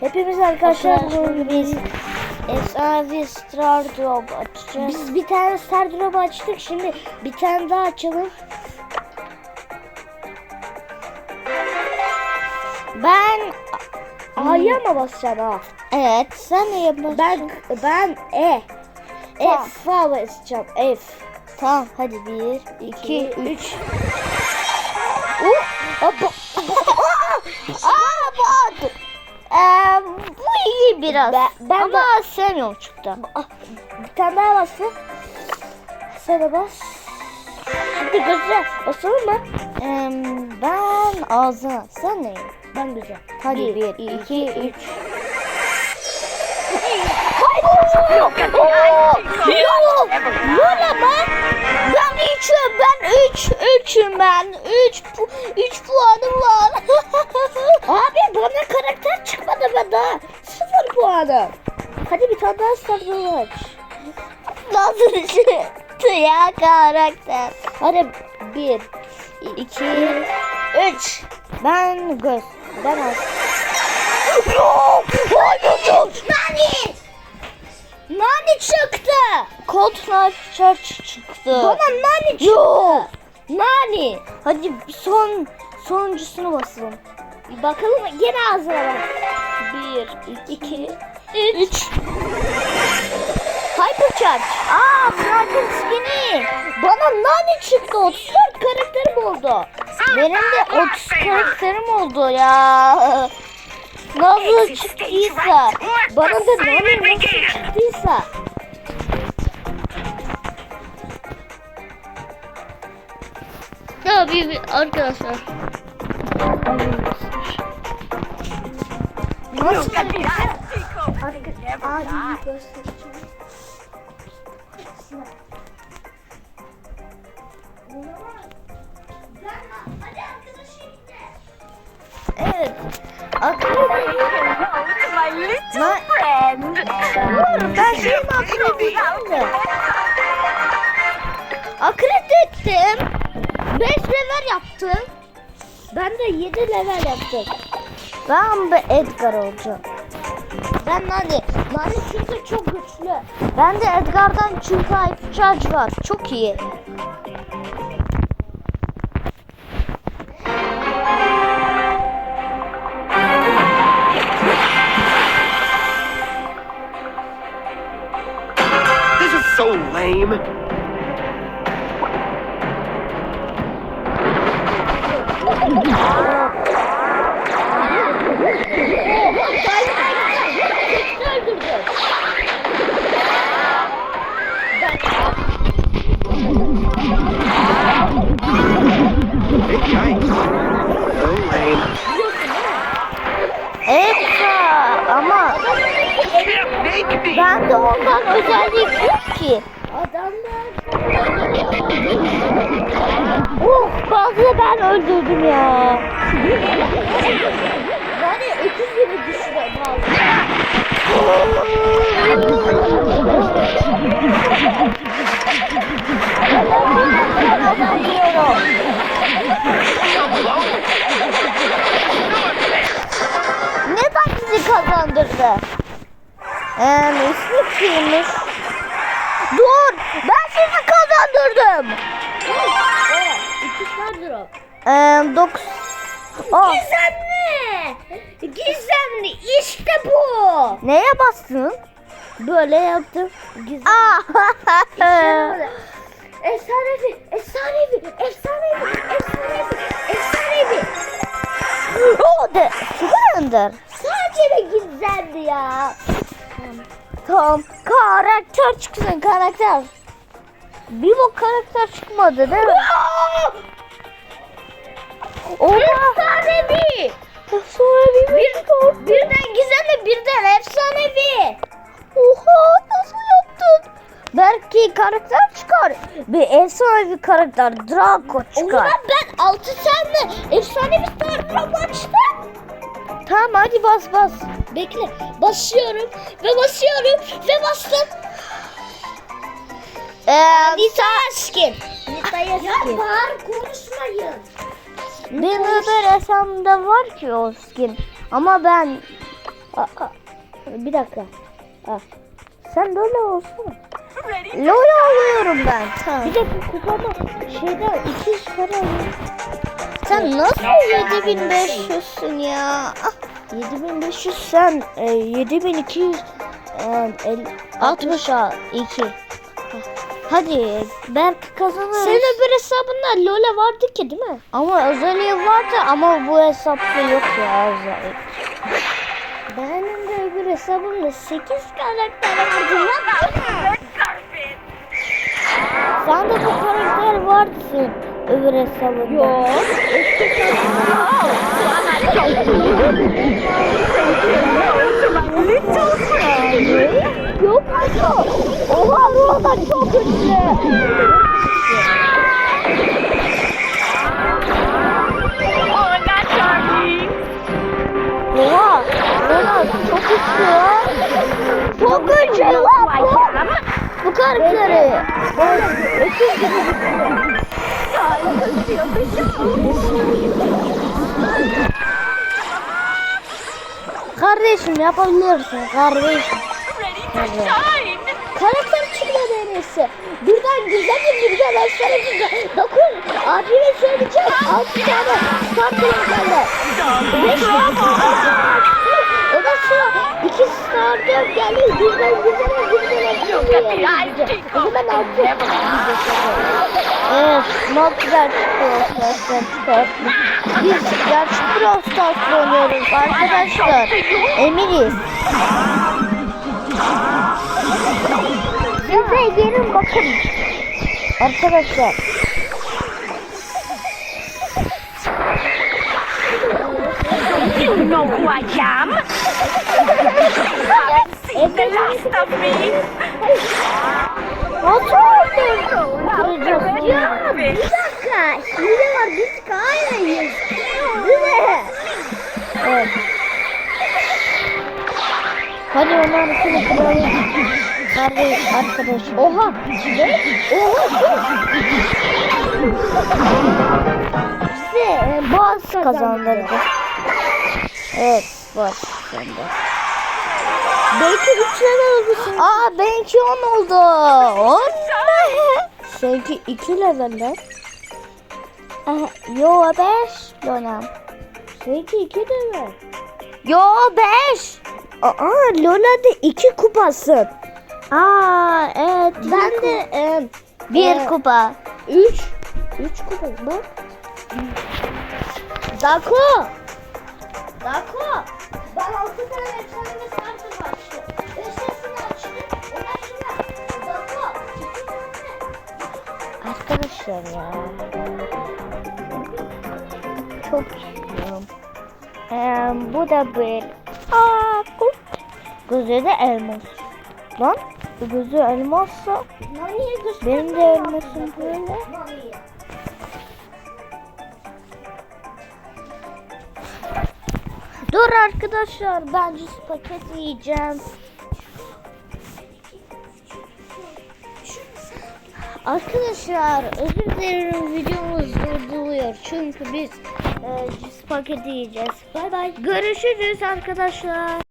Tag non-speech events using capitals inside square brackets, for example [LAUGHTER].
Hepimiz arkadaşlar biz efsanevi Star Drop açacağız. biz bir tane Star Drop açtık. Şimdi bir tane daha açalım. Ben A'ya mı basacaksın A? evet sen ne yapıyorsun? Ben ben E. Tamam. F F basacağım. F. Tamam hadi bir, iki, 2 üç. 3 Uh, hoppa. [LAUGHS] Aa bu ee, bu iyi biraz. Ben, ben Ama de... sevmiyorum çok da. Ah, bir tane daha bastı. Sana bas. Hadi güzel. Basalım mı? Ee, ben ağzına. Sen ne? Ben güzel. Hadi bir, bir iki, iki, üç. Haydi. Yok. Yok. Yok. Yok. Yok. Yok. 3'üm ben 3. 3'üm ben. 3 3 puanım var. Abi bana karakter çıkmadı ben daha. 0 puanım. Hadi bir tane daha sarı aç. Nasıl çıktı ya karakter? Hadi 1 2 3 Ben göz. Ben az. Yok! Hayır! Nani! Nani çıktı. Colt Charge çıktı. Bana nani çıktı. Yok. Nani. Hadi son sonuncusunu basalım. Bakalım gene ağzına bak. Bir, iki, üç. Hypercharge. Aa, Franken Skinny. Bana nani çıktı. 34 karakterim oldu. Benim de 30 karakterim oldu ya. Nasıl çıktıysa. Bana da nani nasıl çıktıysa. Ya bir, bir arkadaşlar. Nasıl çıktıysa. Abi göstereceğim. Evet. Arkadaşlar. my little Na- friend. Ben şeyi akredit ettim. Akredit ettim. 5 level yaptım. Ben de 7 level yaptım. Ben de Edgar olacağım. Ben Nani. Nani çünkü çok güçlü. Ben de Edgar'dan çünkü Hypercharge var. Çok iyi. Lame. Evet ama ben de ondan özellik yok ki. Oh bazı ben öldürdüm ya. Nani öküz gibi güçlü bazı. Neden bizi kazandırdı? Eee ismi kimmiş? Dur ben sizi kazandırdım. Evet. İki Star Drop. Eee dokuz. Oh, Gizemli. Gizemli. İşte bu. neye bastın? Böyle yaptım. Gizemli. Ah. Böyle. Efsanevi, efsanevi, efsanevi, efsanevi, efsanevi. o de. Süper Sadece de gizemli ya. Tamam. Karakter çıksın karakter. Bir bu karakter çıkmadı değil mi? Oha. Efsanevi. Efsanevi? Bir, birden gizemli, birden efsanevi. Oha nasıl yaptın? Belki karakter çıkar. Bir efsane bir karakter Draco O çıkar. zaman ben 6 tane efsanevi Drop açtım. Tamam hadi bas bas. Bekle. Basıyorum ve basıyorum ve bastım. Ee, Nita skin. Nita'ya Ya bağır konuşmayın. Benim öbür hesabımda var ki o skin. Ama ben Aa, bir dakika. Aa, sen böyle olsana. Ready? LOL alıyorum ben. Tamam. Bir dakika kupama şeyden 200 para alayım. Sen nasıl 7500'sün ya? Ah, 7500 sen e, 7200 e, el, 60'a 2. Hadi Berk kazanır. Senin öbür hesabında Lola vardı ki değil mi? Ama özelliği vardı ama bu hesapta yok ya özellik. Benim de öbür hesabımda 8 karakter vardı lan. Sen de bu karakter vardı senin öbür hesabında. Yok. Yok mu? Oha Roda çok güçlü. Oha Roda çok güçlü. Çok güçlü lan bu. Bu karakteri. Öküz gibi Kardeşim yapabilirsin kardeşim. Shine. Karakter çıkmadı en iyisi. Birden güzel bir birden ben sana güzel. Dokun. Abime söyleyeceğim. Altı tane start geldi. Beş Ondan sonra iki star dört geldi. Birden güzel birden güzel. Evet, Brawl Stars. Biz gerçek Brawl Stars oynuyoruz arkadaşlar. Emiriz. Size gelin bakın. Arkadaşlar. You know who I am? [LAUGHS] The last of me. Nasıl? Kıracağız. Ya, bir dakika. Hile var. Biz kaynayız. Değil mi? Evet. Hadi onlar ikili kıralım. Kardeş arkadaşım. Oha. Ne? Oha. Bize e, boss kazandırdı. Evet boss kazandı. Belki 3 [LAUGHS] level olursun. Aa benimki 10 oldu. 10 ne? Seninki 2 leveller. Aha, yo 5 Lona. Seninki 2 level. Yo 5. Aa Lola da 2 kupasın. Aa evet. Ben de e, Bir e, kupa. 3 3 kupa bak. Dako. Dako. Ben 6 tane efsane Arkadaşlar ya. Çok istiyorum. Ee, bu da bir. Aa, bu. Gözü de elmas. Lan gözü elmassa benim de elmasım böyle. Dur arkadaşlar ben cüz paket yiyeceğim. Arkadaşlar özür dilerim videomuz durduruyor çünkü biz e, cüz paketi yiyeceğiz. Bay bay. Görüşürüz arkadaşlar.